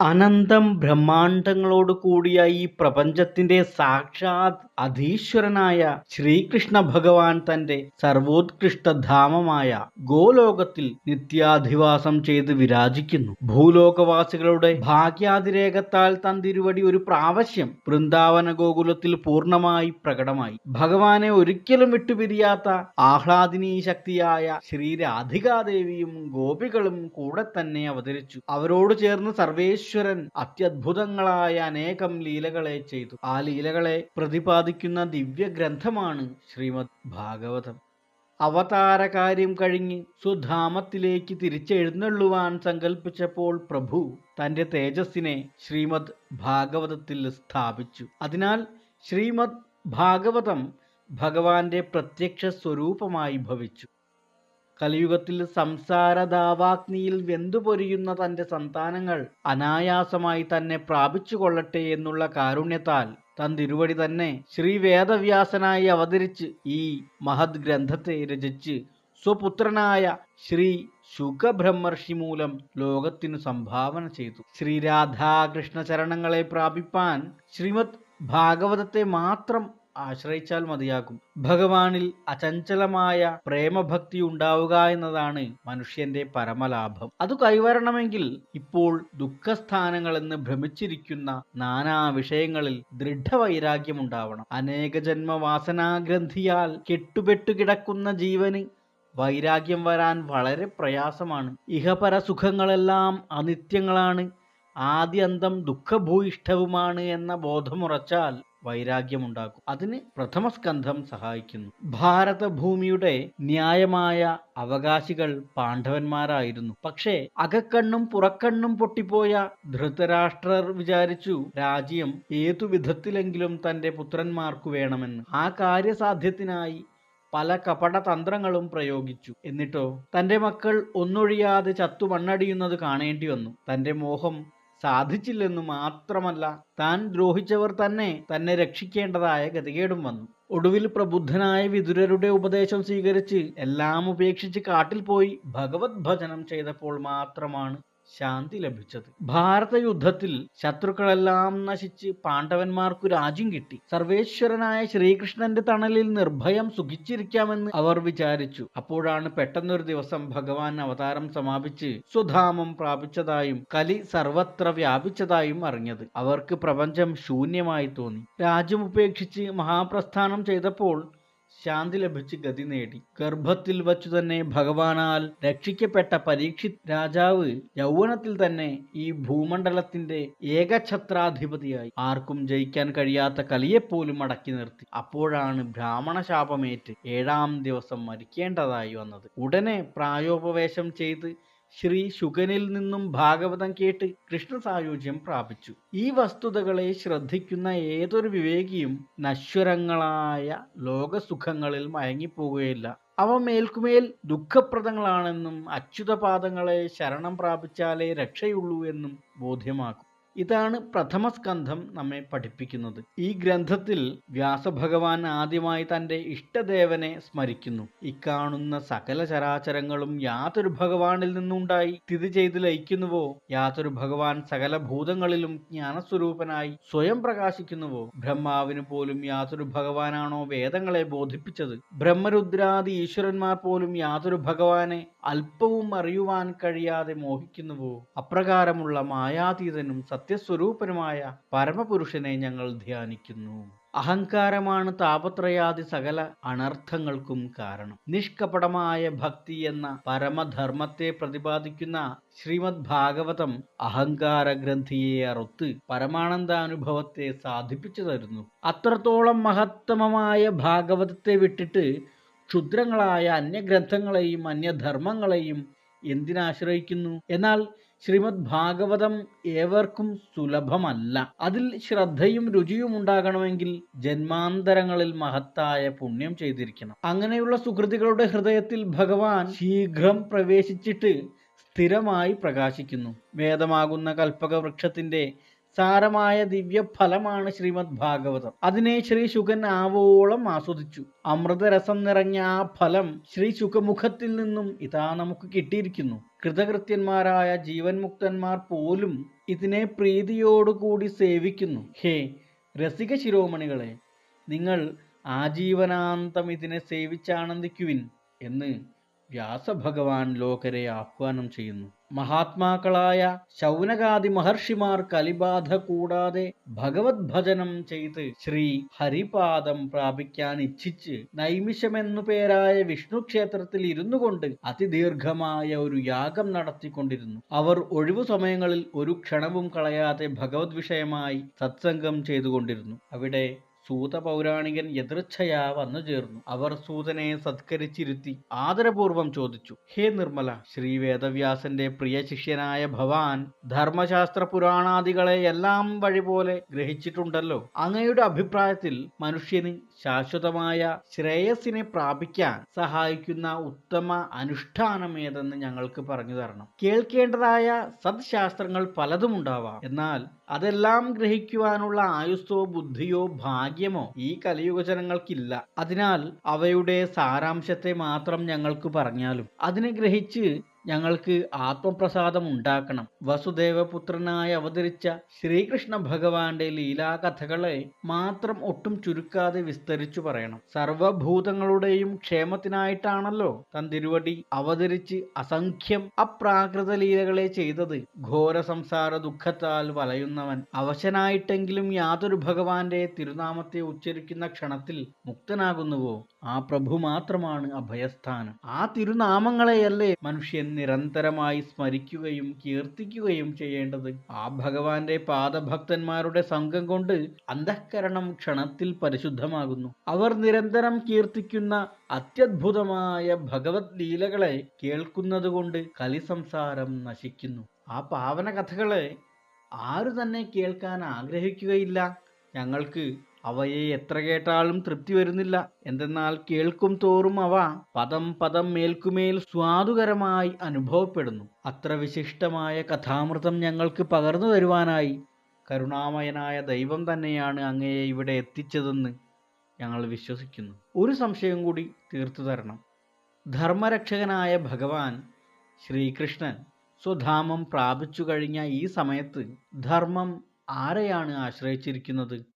അനന്തം ബ്രഹ്മാണ്ടങ്ങളോട് കൂടിയ ഈ പ്രപഞ്ചത്തിന്റെ സാക്ഷാത് അധീശ്വരനായ ശ്രീകൃഷ്ണ ഭഗവാൻ തന്റെ സർവോത്കൃഷ്ട ധാമമായ ഗോലോകത്തിൽ നിത്യാധിവാസം ചെയ്ത് വിരാജിക്കുന്നു. ഭൂലോകവാസികളുടെ ഭാഗ്യാതിരേകത്താൽ തന്തിരുവടി ഒരു പ്രാവശ്യം വൃന്ദാവന ഗോകുലത്തിൽ പൂർണമായി പ്രകടമായി. ഭഗവാനെ ഒരിക്കലും വിട്ടുപിരിയാത്ത ആഹ്ലാദിനീ ശക്തിയായ ശ്രീ രാധികാദേവിയും ഗോപികളും കൂടെ തന്നെ അവതരിച്ചു. അവരോട് ചേർന്ന് സർവേശ്വരൻ അത്യത്ഭുതങ്ങളായ അനേകം ലീലകളെ ചെയ്തു. ആ ലീലകളെ പ്രതിപാദിക്കുന്ന ദിവ്യ ഗ്രന്ഥമാണ് ശ്രീമദ് ഭാഗവതം. അവതാര കാര്യം കഴിഞ്ഞ് സ്വധാമത്തിലേക്ക് തിരിച്ചെഴുന്നള്ളുവാൻ സങ്കല്പിച്ചപ്പോൾ പ്രഭു തന്റെ തേജസ്സിനെ ശ്രീമദ് ഭാഗവതത്തിൽ സ്ഥാപിച്ചു. അതിനാൽ ശ്രീമദ് ഭാഗവതം ഭഗവാന്റെ പ്രത്യക്ഷ സ്വരൂപമായി ഭവിച്ചു. കലിയുഗത്തിൽ സംസാരദാവാഗ്നിയിൽ വെന്തുപൊരിയുന്ന തന്റെ സന്താനങ്ങൾ അനായാസമായി തന്നെ പ്രാപിച്ചു കൊള്ളട്ടെ എന്നുള്ള കാരുണ്യത്താൽ തൻ തിരുവടി തന്നെ ശ്രീ വേദവ്യാസനായി അവതരിച്ച് ഈ മഹത് ഗ്രന്ഥത്തെ രചിച്ച് സ്വപുത്രനായ ശ്രീ ശുഖബ്രഹ്മർഷി മൂലം ലോകത്തിനു സംഭാവന ചെയ്തു. ശ്രീ രാധാകൃഷ്ണ ചരണങ്ങളെ പ്രാപിപ്പാൻ ശ്രീമദ് ഭാഗവതത്തെ മാത്രം ആശ്രയിച്ചാൽ മതിയാകും. ഭഗവാനിൽ അചഞ്ചലമായ പ്രേമഭക്തി ഉണ്ടാവുക എന്നതാണ് മനുഷ്യന്റെ പരമലാഭം. അത് കൈവരണമെങ്കിൽ ഇപ്പോൾ ദുഃഖസ്ഥാനങ്ങളെന്ന് ഭ്രമിച്ചിരിക്കുന്ന നാനാ വിഷയങ്ങളിൽ ദൃഢവൈരാഗ്യം ഉണ്ടാവണം. അനേക ജന്മവാസനാഗ്രന്ഥിയാൽ കെട്ടുപെട്ടു കിടക്കുന്ന ജീവന് വൈരാഗ്യം വരാൻ വളരെ പ്രയാസമാണ്. ഇഹപര സുഖങ്ങളെല്ലാം അനിത്യങ്ങളാണ്. ആദ്യന്തം ദുഃഖഭൂയിഷ്ഠവുമാണ് എന്ന ബോധമുറച്ചാൽ വൈരാഗ്യമുണ്ടാകും അതിന് പ്രഥമസ്കന്ധം സഹായിക്കുന്നു. ഭാരതഭൂമിയുടെ ന്യായമായ അവകാശികൾ പാണ്ഡവന്മാരായിരുന്നു. പക്ഷേ അകക്കണ്ണും പുറക്കണ്ണും പൊട്ടിപ്പോയ ധൃതരാഷ്ട്രർ വിചാരിച്ചു രാജ്യം ഏതു വിധത്തിലെങ്കിലും തന്റെ പുത്രന്മാർക്കു വേണമെന്ന്. ആ കാര്യസാധ്യത്തിനായി പല കപട തന്ത്രങ്ങളും പ്രയോഗിച്ചു. എന്നിട്ടോ തന്റെ മക്കൾ ഒന്നൊഴിയാതെ ചത്തു മണ്ണടിയുന്നത് കാണേണ്ടി വന്നു. തന്റെ മോഹം സാധിച്ചില്ലെന്നു മാത്രമല്ല താൻ ദ്രോഹിച്ചവർ തന്നെ തന്നെ രക്ഷിക്കേണ്ടതായ ഗതികേടും വന്നു. ഒടുവിൽ പ്രബുദ്ധനായ വിതുരരുടെ ഉപദേശം സ്വീകരിച്ച് എല്ലാം ഉപേക്ഷിച്ച് കാട്ടിൽ പോയി ഭഗവത് ഭജനം ചെയ്തപ്പോൾ മാത്രമാണ് ശാന്തി ലഭിച്ചത്. ഭാരത യുദ്ധത്തിൽ ശത്രുക്കളെല്ലാം നശിച്ച് പാണ്ഡവന്മാർക്കു രാജ്യം കിട്ടി. സർവേശ്വരനായ ശ്രീകൃഷ്ണന്റെ തണലിൽ നിർഭയം സുഖിച്ചിരിക്കാമെന്ന് അവർ വിചാരിച്ചു. അപ്പോഴാണ് പെട്ടെന്നൊരു ദിവസം ഭഗവാൻ അവതാരം സമാപിച്ച് സുധാമം പ്രാപിച്ചതായും കലി സർവത്ര വ്യാപിച്ചതായും അറിഞ്ഞത്. അവർക്ക് പ്രപഞ്ചം ശൂന്യമായി തോന്നി. രാജ്യം ഉപേക്ഷിച്ച് മഹാപ്രസ്ഥാനം ചെയ്തപ്പോൾ ശാന്തി ലഭിച്ച് ഗതി നേടി. ഗർഭത്തിൽ വച്ചു തന്നെ ഭഗവാനാൽ രക്ഷിക്കപ്പെട്ട പരീക്ഷിത് രാജാവ് യൗവനത്തിൽ തന്നെ ഈ ഭൂമണ്ഡലത്തിന്റെ ഏകഛത്രാധിപതിയായി. ആർക്കും ജയിക്കാൻ കഴിയാത്ത കലിയെപ്പോലും അടക്കി നിർത്തി. അപ്പോഴാണ് ബ്രാഹ്മണ ശാപമേറ്റ് ഏഴാം ദിവസം മരിക്കേണ്ടതായി വന്നത്. ഉടനെ പ്രായോപവേശം ചെയ്ത് ശ്രീ ശുഗനിൽ നിന്നും ഭാഗവതം കേട്ട് കൃഷ്ണ സായുജ്യം പ്രാപിച്ചു. ഈ വസ്തുതകളെ ശ്രദ്ധിക്കുന്ന ഏതൊരു വിവേകിയും നശ്വരങ്ങളായ ലോകസുഖങ്ങളിൽ മയങ്ങിപ്പോകുകയില്ല. അവ മേൽക്കുമേൽ ദുഃഖപ്രദങ്ങളാണെന്നും അച്യുതപാദങ്ങളെ ശരണം പ്രാപിച്ചാലേ രക്ഷയുള്ളൂ എന്നും ബോധ്യമാക്കും. ഇതാണ് പ്രഥമ സ്കന്ധം നമ്മെ പഠിപ്പിക്കുന്നത്. ഈ ഗ്രന്ഥത്തിൽ വ്യാസഭഗവാൻ ആദ്യമായി തന്റെ ഇഷ്ടദേവനെ സ്മരിക്കുന്നു. ഇക്കാണുന്ന സകല ചരാചരങ്ങളും യാതൊരു ഭഗവാനിൽ നിന്നുണ്ടായി. സ്ഥിതി ചെയ്ത് ലയിക്കുന്നുവോ? യാതൊരു ഭഗവാൻ സകല ഭൂതങ്ങളിലും ജ്ഞാനസ്വരൂപനായി സ്വയം പ്രകാശിക്കുന്നുവോ? ബ്രഹ്മാവിന് പോലും യാതൊരു ഭഗവാനാണോ വേദങ്ങളെ ബോധിപ്പിച്ചത്? ബ്രഹ്മരുദ്രാദി ഈശ്വരന്മാർ പോലും യാതൊരു ഭഗവാനെ അല്പവും അറിയുവാൻ കഴിയാതെ മോഹിക്കുന്നുവോ? അപ്രകാരമുള്ള മായാതീതനും സത്യസ്വരൂപനുമായ പരമപുരുഷനെ ഞങ്ങൾ ധ്യാനിക്കുന്നു. അഹങ്കാരമാണ് താപത്രയാദി സകല അനർത്ഥങ്ങൾക്കും കാരണം. നിഷ്കപടമായ ഭക്തി എന്ന പരമധർമ്മത്തെ പ്രതിപാദിക്കുന്ന ശ്രീമദ് ഭാഗവതം അഹങ്കാര ഗ്രന്ഥിയെ അറുത്ത് പരമാനന്ദാനുഭവത്തെ സാധിപ്പിച്ചു തരുന്നു. അത്രത്തോളം മഹത്തമമായ ഭാഗവതത്തെ വിട്ടിട്ട് ക്ഷുദ്രങ്ങളായ അന്യഗ്രന്ഥങ്ങളെയും അന്യധർമ്മങ്ങളെയും എന്തിനാശ്രയിക്കുന്നു? എന്നാൽ ശ്രീമദ് ഭാഗവതം ഏവർക്കും സുലഭമല്ല. അതിൽ ശ്രദ്ധയും രുചിയും ഉണ്ടാകണമെങ്കിൽ ജന്മാന്തരങ്ങളിൽ മഹത്തായ പുണ്യം ചെയ്തിരിക്കണം. അങ്ങനെയുള്ള സുഹൃതികളുടെ ഹൃദയത്തിൽ ഭഗവാൻ ശീഘ്രം പ്രവേശിച്ചിട്ട് സ്ഥിരമായി പ്രകാശിക്കുന്നു. വേദമാകുന്ന കൽപ്പക വൃക്ഷത്തിന്റെ സാരമായ ദിവ്യ ഫലമാണ് ശ്രീമദ് ഭാഗവതം അതിനെ ശ്രീ ശുകൻ ആവോളം ആസ്വദിച്ചു. അമൃതരസം നിറഞ്ഞ ആ ഫലം ശ്രീ ശുഖമുഖത്തിൽ നിന്നും ഇതാ നമുക്ക് കിട്ടിയിരിക്കുന്നു. കൃതകൃത്യന്മാരായ ജീവൻ മുക്തന്മാർ പോലും ഇതിനെ പ്രീതിയോടുകൂടി സേവിക്കുന്നു. ഹേ രസിക ശിരോമണികളെ നിങ്ങൾ ആജീവനാന്തം ഇതിനെ സേവിച്ചാനന്ദിക്കുവിൻ എന്ന് വ്യാസഭഗവാൻ ലോകരെ ആഹ്വാനം ചെയ്യുന്നു. മഹാത്മാക്കളായ ശൗനകാദി മഹർഷിമാർ കലിബാധ കൂടാതെ ഭഗവത് ഭജനം ചെയ്ത് ശ്രീ ഹരിപാദം പ്രാപിക്കാൻ ഇച്ഛിച്ച് നൈമിഷമെന്നു പേരായ വിഷ്ണു ക്ഷേത്രത്തിൽ ഇരുന്നു കൊണ്ട് അതിദീർഘമായ ഒരു യാഗം നടത്തിക്കൊണ്ടിരുന്നു. അവർ ഒഴിവു സമയങ്ങളിൽ ഒരു ക്ഷണവും കളയാതെ ഭഗവത് വിഷയമായി സത്സംഗം ചെയ്തുകൊണ്ടിരുന്നു. അവിടെ സൂത പൗരാണികൻ എതിർച്ഛയാ വന്നു ചേർന്നു. അവർ സൂതനെ സത്കരിച്ചിരുത്തി ആദരപൂർവം ചോദിച്ചു ഹേ നിർമ്മല ശ്രീ വേദവ്യാസന്റെ പ്രിയ ശിഷ്യനായ ഭവാൻ ധർമ്മശാസ്ത്ര പുരാണാദികളെ എല്ലാം വഴി പോലെ ഗ്രഹിച്ചിട്ടുണ്ടല്ലോ. അങ്ങയുടെ അഭിപ്രായത്തിൽ മനുഷ്യന് ശാശ്വതമായ ശ്രേയസിനെ പ്രാപിക്കാൻ സഹായിക്കുന്ന ഉത്തമ അനുഷ്ഠാനം ഏതെന്ന് ഞങ്ങൾക്ക് പറഞ്ഞു തരണം. കേൾക്കേണ്ടതായ സത്ശാസ്ത്രങ്ങൾ പലതും ഉണ്ടാവാം. എന്നാൽ അതെല്ലാം ഗ്രഹിക്കുവാനുള്ള ആയുസ്സോ ബുദ്ധിയോ ഭാഗ്യമോ ഈ കലിയുഗ ജനങ്ങൾക്കില്ല അതിനാൽ അവയുടെ സാരാംശത്തെ മാത്രം ഞങ്ങൾക്ക് പറഞ്ഞാലും അതിനെ ഗ്രഹിച്ച് ഞങ്ങൾക്ക് ആത്മപ്രസാദം ഉണ്ടാക്കണം. വസുദേവപുത്രനായി അവതരിച്ച ശ്രീകൃഷ്ണ ഭഗവാന്റെ ലീലാകഥകളെ മാത്രം ഒട്ടും ചുരുക്കാതെ വിസ്തരിച്ചു പറയണം. സർവഭൂതങ്ങളുടെയും ക്ഷേമത്തിനായിട്ടാണല്ലോ തന്തിരുവടി അവതരിച്ച് അസംഖ്യം അപ്രാകൃത ലീലകളെ ചെയ്തത്. ഘോര സംസാര ദുഃഖത്താൽ വലയുന്നവൻ അവശനായിട്ടെങ്കിലും യാതൊരു ഭഗവാന്റെ തിരുനാമത്തെ ഉച്ചരിക്കുന്ന ക്ഷണത്തിൽ മുക്തനാകുന്നുവോ? ആ പ്രഭു മാത്രമാണ് അഭയസ്ഥാനം. ആ തിരുനാമങ്ങളെയല്ലേ മനുഷ്യൻ നിരന്തരമായി സ്മരിക്കുകയും കീർത്തിക്കുകയും ചെയ്യേണ്ടത് ആ ഭഗവാന്റെ പാദഭക്തന്മാരുടെ സംഘം കൊണ്ട് അന്തഃകരണം ക്ഷണത്തിൽ പരിശുദ്ധമാകുന്നു. അവർ നിരന്തരം കീർത്തിക്കുന്ന അത്യത്ഭുതമായ ഭഗവത് ലീലകളെ കേൾക്കുന്നതുകൊണ്ട് കലി സംസാരം നശിക്കുന്നു. ആ പാവന കഥകളെ ആരു തന്നെ കേൾക്കാൻ ആഗ്രഹിക്കുകയില്ല. ഞങ്ങൾക്ക് അവയെ എത്ര കേട്ടാലും തൃപ്തി വരുന്നില്ല. എന്തെന്നാൽ കേൾക്കും തോറും അവ പദം പദം മേൽക്കുമേൽ സ്വാദുകരമായി അനുഭവപ്പെടുന്നു. അത്ര വിശിഷ്ടമായ കഥാമൃതം ഞങ്ങൾക്ക് പകർന്നു തരുവാനായി കരുണാമയനായ ദൈവം തന്നെയാണ് അങ്ങയെ ഇവിടെ എത്തിച്ചതെന്ന് ഞങ്ങൾ വിശ്വസിക്കുന്നു. ഒരു സംശയം കൂടി തീർത്തു തരണം. ധർമ്മരക്ഷകനായ ഭഗവാൻ ശ്രീകൃഷ്ണൻ സ്വധാമം പ്രാപിച്ചു കഴിഞ്ഞ ഈ സമയത്ത് ധർമ്മം ആരെയാണ് ആശ്രയിച്ചിരിക്കുന്നത്?